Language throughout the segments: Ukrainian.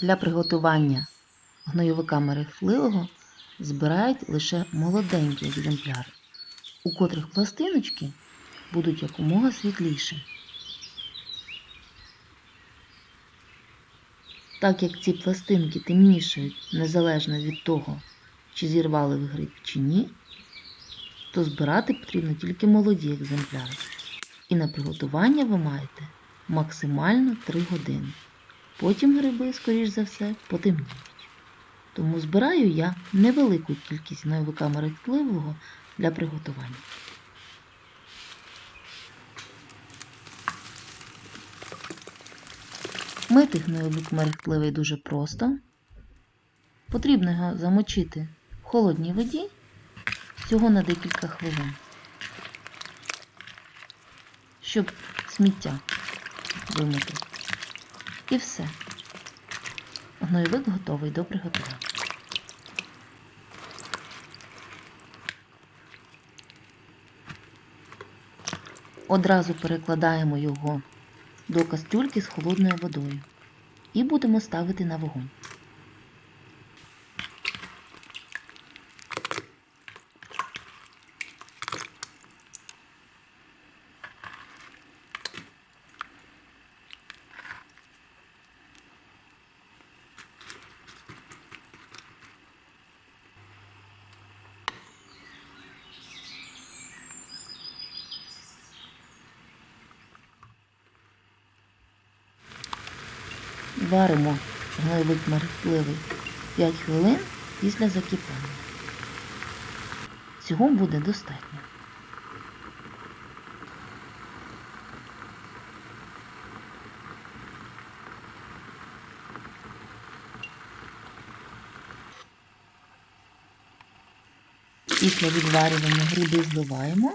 Для приготування гнойовика мерехтливого збирають лише молоденькі екземпляри, у котрих пластиночки будуть якомога світліші. Так як ці пластинки темнішають незалежно від того, чи зірвали ви гриб чи ні, то збирати потрібно тільки молоді екземпляри. І на приготування ви маєте максимально 3 години. Потім гриби, скоріш за все, потемніють. Тому збираю я невелику кількість гнойовика мерехтливого для приготування. Мити гнойовик мерехтливий дуже просто. Потрібно його замочити в холодній воді всього на декілька хвилин, щоб сміття вимити. І все. Гнойовик готовий до приготування. Одразу перекладаємо його до кастрюльки з холодною водою і будемо ставити на вогонь. Варимо гнойовик мерехтливий 5 хвилин після закипання. Цього буде достатньо. Після відварювання гриби зливаємо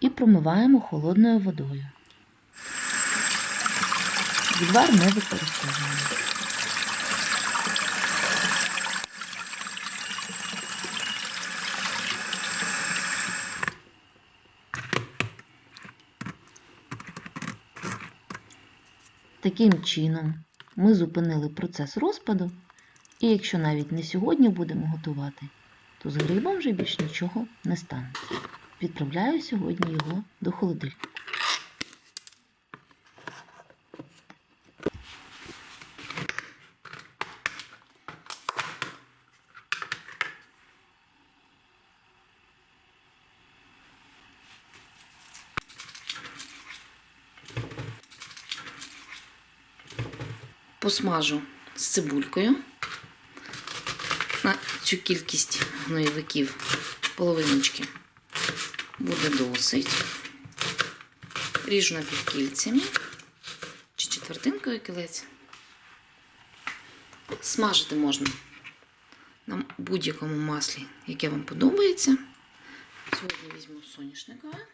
і промиваємо холодною водою. Відвар не використовуємо. Таким чином ми зупинили процес розпаду, і якщо навіть не сьогодні будемо готувати, то з грибом вже більш нічого не станеться. Відправляю сьогодні його до холодильника. Посмажу з цибулькою. На цю кількість гноєвиків половиночки буде досить. Ріжу напівкільцями чи четвертинкою кілець. Смажити можна на будь-якому маслі, яке вам подобається. Сьогодні візьму соняшникове.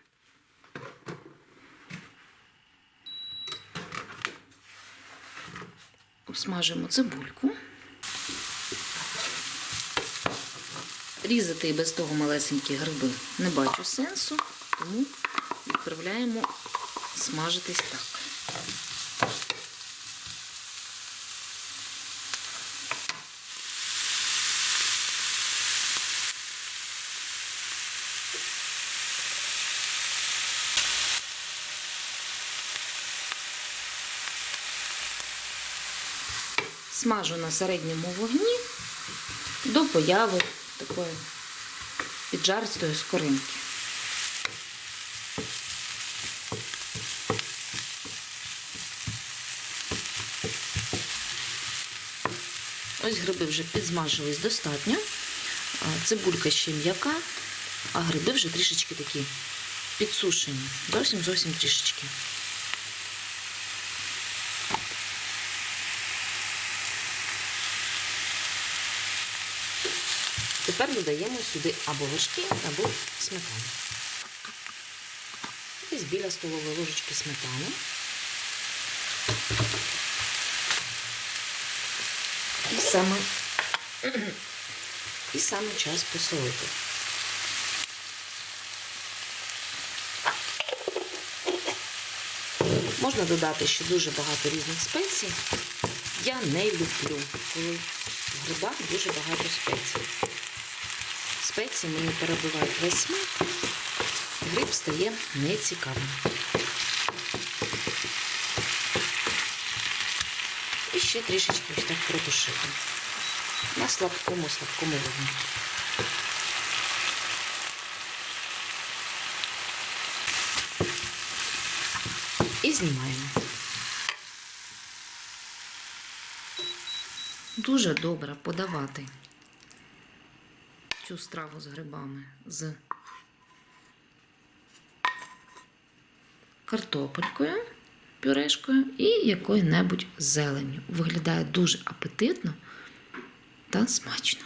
Обсмажуємо цибульку. Різати і без того малесенькі гриби не бачу сенсу, тому відправляємо смажитись так. Смажу на середньому вогні до появи такої піджаристої скоринки. Ось гриби вже підсмажились достатньо. Цибулька ще м'яка, а гриби вже трішечки такі підсушені. Зовсім зовсім трішечки. Тепер додаємо сюди або вершки, або сметану. Десь біля столової ложечки сметани. І саме, і саме час посолити. Можна додати ще дуже багато різних спецій. Я не люблю, коли в грибах дуже багато спецій. Спеції мені перебивають весь смак, гриб стає нецікавим. І ще трішечки ось так протушити. На слабкому, слабкому вогні. І знімаємо. Дуже добре подавати цю страву з грибами з картопелькою, пюрешкою і якою-небудь зеленню. Виглядає дуже апетитно та смачно.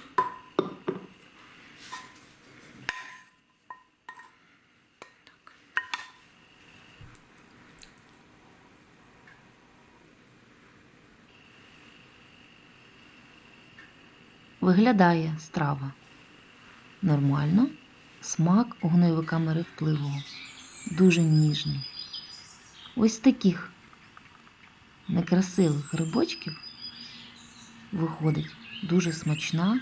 Виглядає страва нормально, смак гнойовика мерехтливого, дуже ніжний. Ось таких некрасивих грибочків виходить дуже смачна,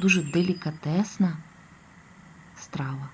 дуже делікатесна страва.